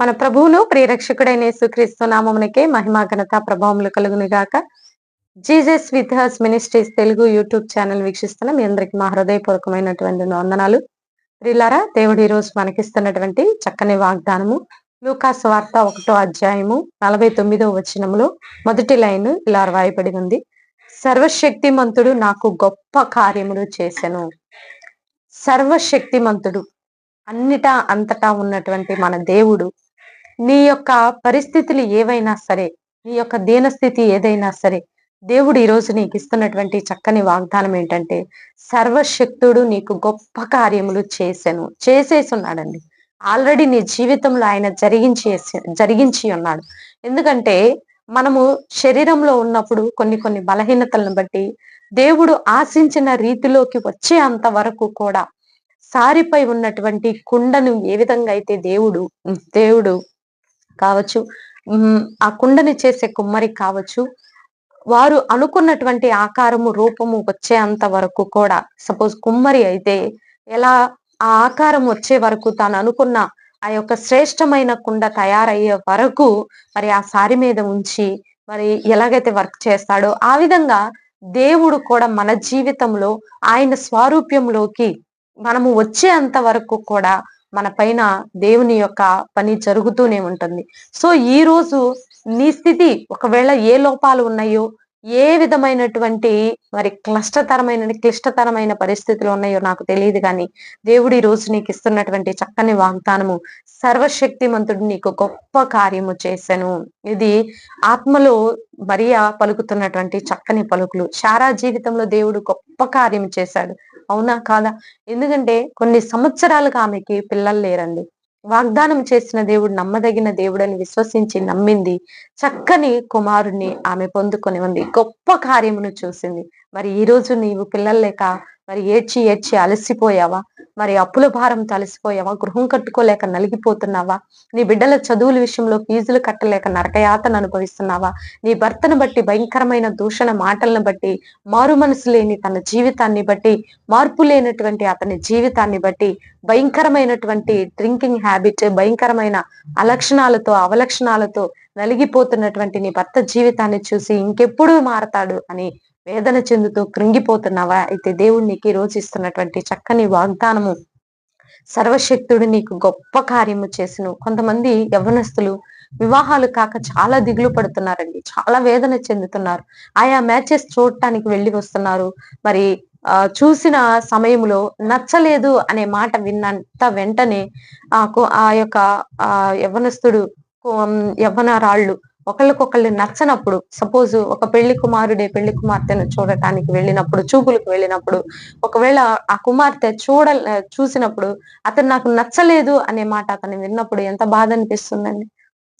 మన ప్రభువును ప్రియరక్షకుడైన యేసుక్రీస్తు నామమునకే మహిమా ఘనత ప్రభావములు కలుగును గాక Jesus with his ministries Telugu YouTube channel వీక్షిస్తున్న మీ అందరికి మా హృదయపూర్వకమైనటువంటి వందనాలు. ప్రిలారా దేవుడు ఈరోజు మనకిస్తున్నటువంటి చక్కని వాగ్దానము లూకాస్ వార్త ఒకటో అధ్యాయము నలభై తొమ్మిదో వచనములో మొదటి లైన్ ఇలా రాయబడి ఉంది. సర్వశక్తిమంతుడు నాకు గొప్ప కార్యములు చేశాను సర్వశక్తిమంతుడు అన్నిటా అంతటా ఉన్నటువంటి మన దేవుడు నీ యొక్క పరిస్థితులు ఏవైనా సరే నీ యొక్క దీనస్థితి ఏదైనా సరే దేవుడు ఈ రోజు నీకు ఇస్తున్నటువంటి చక్కని వాగ్దానం ఏంటంటే సర్వశక్తుడు నీకు గొప్ప కార్యములు చేశాను చేసేసి ఉన్నాడండి ఆల్రెడీ నీ జీవితంలో ఆయన జరిగించి జరిగించి ఉన్నాడు. ఎందుకంటే మనము శరీరంలో ఉన్నప్పుడు కొన్ని కొన్ని బలహీనతలను బట్టి దేవుడు ఆశించిన రీతిలోకి వచ్చే అంత వరకు కూడా సారిపై ఉన్నటువంటి కుండను ఏ విధంగా అయితే దేవుడు దేవుడు కావచ్చు. ఆ కుండని చేసే కుమ్మరి కావచ్చు. వారు అనుకున్నటువంటి ఆకారము రూపము వచ్చేంత వరకు కూడా సపోజ్ కుమ్మరి అయితే ఎలా ఆ ఆకారం వచ్చే వరకు తాను అనుకున్న ఆ యొక్క శ్రేష్టమైన కుండ తయారయ్యే వరకు మరి ఆ సారి మీద ఉంచి మరి ఎలాగైతే వర్క్ చేస్తాడో ఆ విధంగా దేవుడు కూడా మన జీవితంలో ఆయన స్వారూప్యంలోకి మనము వచ్చేంత వరకు కూడా మన పైన దేవుని యొక్క పని జరుగుతూనే ఉంటుంది. సో ఈ రోజు నీ స్థితి ఒకవేళ ఏ లోపాలు ఉన్నాయో ఏ విధమైనటువంటి మరి క్లిష్టతరమైన క్లిష్టతరమైన పరిస్థితులు ఉన్నాయో నాకు తెలియదు కానీ దేవుడు ఈ రోజు నీకు ఇస్తున్నటువంటి చక్కని వాగ్దానము సర్వశక్తిమంతుడు నీకు గొప్ప కార్యము చేశాను ఇది ఆత్మలో మరియా పలుకుతున్నటువంటి చక్కని పలుకులు. శారా జీవితంలో దేవుడు గొప్ప కార్యం చేశాడు. అవునా? కాదా? ఎందుకంటే కొన్ని సంవత్సరాలుగా ఆమెకి పిల్లలు లేరండి. వాగ్దానం చేసిన దేవుడు నమ్మదగిన దేవుడని విశ్వసించి నమ్మింది. చక్కని కుమారుణ్ణి ఆమె పొందుకొని ఉంది. గొప్ప కార్యమును చూసింది. మరి ఈ రోజు నీవు పిల్లలు లేక మరి ఏడ్చి ఏడ్చి అలసిపోయావా? మరి అప్పుల భారం తలసిపోయావా? గృహం కట్టుకోలేక నలిగిపోతున్నావా? నీ బిడ్డల చదువుల విషయంలో ఫీజులు కట్టలేక నరకయాతను అనుభవిస్తున్నావా? నీ భర్తను బట్టి భయంకరమైన దూషణ మాటలను బట్టి మారు మనసు లేని తన జీవితాన్ని బట్టి మార్పు లేనటువంటి అతని జీవితాన్ని బట్టి భయంకరమైనటువంటి డ్రింకింగ్ హ్యాబిట్ భయంకరమైన అలక్షణాలతో అవలక్షణాలతో నలిగిపోతున్నటువంటి నీ భర్త జీవితాన్ని చూసి ఇంకెప్పుడు మారతాడు అని వేదన చెందుతూ కృంగిపోతున్నావా? అయితే దేవుడు నీకు ఈ రోజు ఇస్తున్నటువంటి చక్కని వాగ్దానము సర్వశక్తుడు నీకు గొప్ప కార్యము చేసిన. కొంతమంది యవనస్తులు వివాహాలు కాక చాలా దిగులు పడుతున్నారండి. చాలా వేదన చెందుతున్నారు. ఆయా మ్యాచెస్ చూడటానికి వెళ్ళి వస్తున్నారు. మరి ఆ చూసిన సమయంలో నచ్చలేదు అనే మాట విన్నంత వెంటనే ఆ ఆ యొక్క ఆ యవనస్తుడు యవ్వనరాళ్ళు ఒకళ్ళకొకళ్ళు నచ్చనప్పుడు సపోజ్ ఒక పెళ్ళి కుమారుడే పెళ్ళి కుమార్తెను చూడటానికి వెళ్ళినప్పుడు చూపులకు వెళ్ళినప్పుడు ఒకవేళ ఆ కుమార్తె చూడ చూసినప్పుడు అతను నాకు నచ్చలేదు అనే మాట అతను విన్నప్పుడు ఎంత బాధ అనిపిస్తుందండి.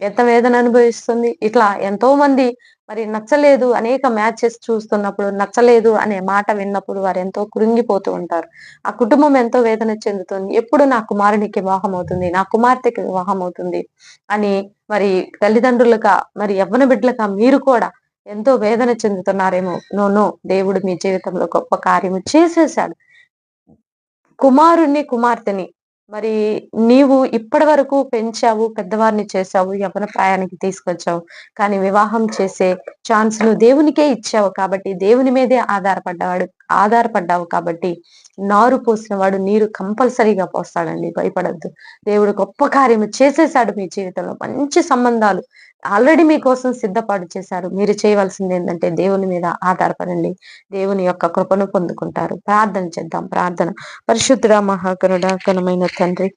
ఎంత వేదన అనుభవిస్తుంది. ఇట్లా ఎంతో మంది మరి నచ్చలేదు అనేక మ్యాచెస్ చూస్తున్నప్పుడు నచ్చలేదు అనే మాట విన్నప్పుడు వారు ఎంతో కృంగిపోతూ ఉంటారు. ఆ కుటుంబం ఎంతో వేదన చెందుతుంది. ఎప్పుడు నా కుమారునికి వివాహం అవుతుంది నా కుమార్తెకి వివాహం అవుతుంది అని మరి తల్లిదండ్రులుగా మరి యవ్వన బిడ్డలుగా మీరు కూడా ఎంతో వేదన చెందుతున్నారేమో. నో నో దేవుడు మీ జీవితంలో గొప్ప కార్యము చేసేసాడు కుమారుణ్ణి కుమార్తెని మరి నీవు ఇప్పటి వరకు పెంచావు పెద్దవారిని చేశావు యవన ప్రాయానికి తీసుకొచ్చావు. కానీ వివాహం చేసే ఛాన్స్ను దేవునికే ఇచ్చావు కాబట్టి దేవుని మీదే ఆధారపడ్డవాడు. ఆధారపడ్డావు కాబట్టి నారు పోసిన వాడు నీరు కంపల్సరీగా పోస్తాడండి భయపడద్దు. దేవుడు గొప్ప కార్యము చేసేసాడు మీ జీవితంలో. మంచి సంబంధాలు ఆల్రెడీ మీకోసం సిద్ధపాటు చేశారు. మీరు చేయవలసింది ఏంటంటే దేవుని మీద ఆధారపడండి. దేవుని యొక్క కృపను పొందుకుంటారు. ప్రార్థన చేద్దాం. ప్రార్థన. పరిశుద్ధుడ మహాకరుడ ఘనమైన తండ్రి.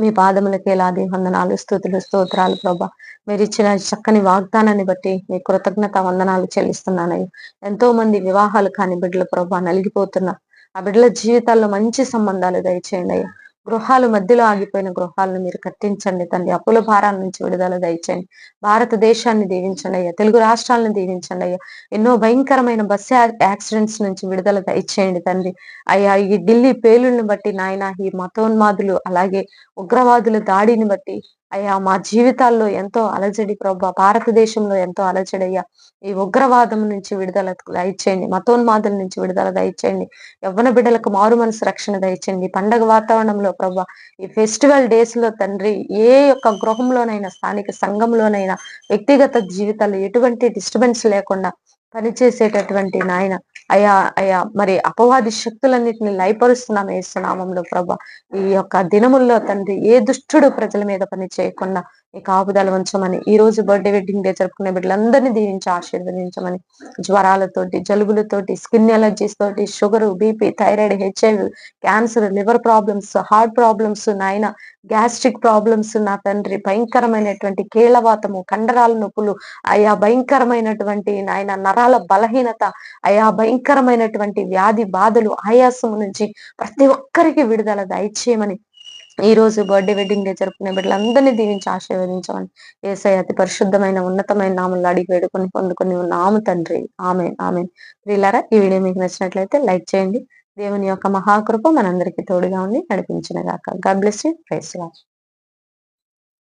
మీ పాదములకి ఎలాది వందనాలు స్థుతులు స్తోత్రాలు ప్రభా. మీరు ఇచ్చిన చక్కని వాగ్దానాన్ని బట్టి మీ కృతజ్ఞత వందనాలు చెల్లిస్తున్నానయ్యా. ఎంతో మంది వివాహాలు కాని బిడ్డల ప్రభా నలిగిపోతున్న ఆ బిడ్డల జీవితాల్లో మంచి సంబంధాలు దయచేయండి అయ్యా. గృహాలు మధ్యలో ఆగిపోయిన గృహాలను మీరు కట్టించండి తండ్రి. అప్పుల భారాల నుంచి విడుదల దయచండి భారతదేశాన్ని దీవించండి అయ్యా. తెలుగు రాష్ట్రాలను దీవించండి అయ్యా. ఎన్నో భయంకరమైన బస్ యాక్సిడెంట్స్ నుంచి విడుదల దయచేయండి తండ్రి. అయ్యా ఈ ఢిల్లీ పేలుల్ని బట్టి నాయన ఈ మతోన్మాదులు అలాగే ఉగ్రవాదుల దాడిని బట్టి అయ్యా మా జీవితాల్లో ఎంతో అలజడి ప్రభా భారతదేశంలో ఎంతో అలజడి అయ్యా. ఈ ఉగ్రవాదం నుంచి విడుదల దయచేయండి మతోన్మాదుల నుంచి విడుదల దయచేయండి యవ్వన బిడ్డలకు మారు మనసు రక్షణ దయచేయండి. పండగ వాతావరణంలో ప్రభా ఈ ఫెస్టివల్ డేస్లో తండ్రి ఏ యొక్క గృహంలోనైనా స్థానిక సంఘంలోనైనా వ్యక్తిగత జీవితాలు ఎటువంటి డిస్టర్బెన్స్ లేకుండా పనిచేసేటటువంటి నాయన. అయా అయా మరి అపవాది శక్తులన్నింటిని లయపరుస్తున్నాం ఏసునామంలో ప్రభా. ఈ యొక్క దినముల్లో తండ్రి ఏ దుష్టుడు ప్రజల మీద పని చేయకుండా ఈ కాపుదల ఉంచమని ఈ రోజు బర్త్డే వెడ్డింగ్ డే జరుపుకునే బిడ్డలందరినీ దీవించి ఆశీర్వదించమని జ్వరాలతోటి జలుబులతోటి స్కిన్ ఎలర్జీస్ తోటి sugar BP thyroid HIV cancer liver problems heart problems నాయన గ్యాస్ట్రిక్ ప్రాబ్లమ్స్ నా తండ్రి భయంకరమైనటువంటి కీళ్ళవాతము కండరాల నొప్పులు అయా భయంకరమైనటువంటి నాయన నరాల బలహీనత అయా భయంకరమైనటువంటి వ్యాధి బాధలు ఆయాసము నుంచి ప్రతి ఒక్కరికి విడుదల దయచేయమని ఈ రోజు బర్త్డే వెడ్డింగ్ డే జరుపుకునే బిడ్డలందరినీ దీవించి ఆశీర్వదించమని ఏసై అతి పరిశుద్ధమైన ఉన్నతమైన నామలు అడిగి వేడుకొని పొందుకొని నాము తండ్రి. ఆమె ఆమె ప్రియులారా ఈ వీడియో మీకు నచ్చినట్లయితే లైక్ చేయండి దేవుని యొక్క మహాకృప మనందరికీ తోడుగా ఉండి నడిపించిన గాక. God bless you price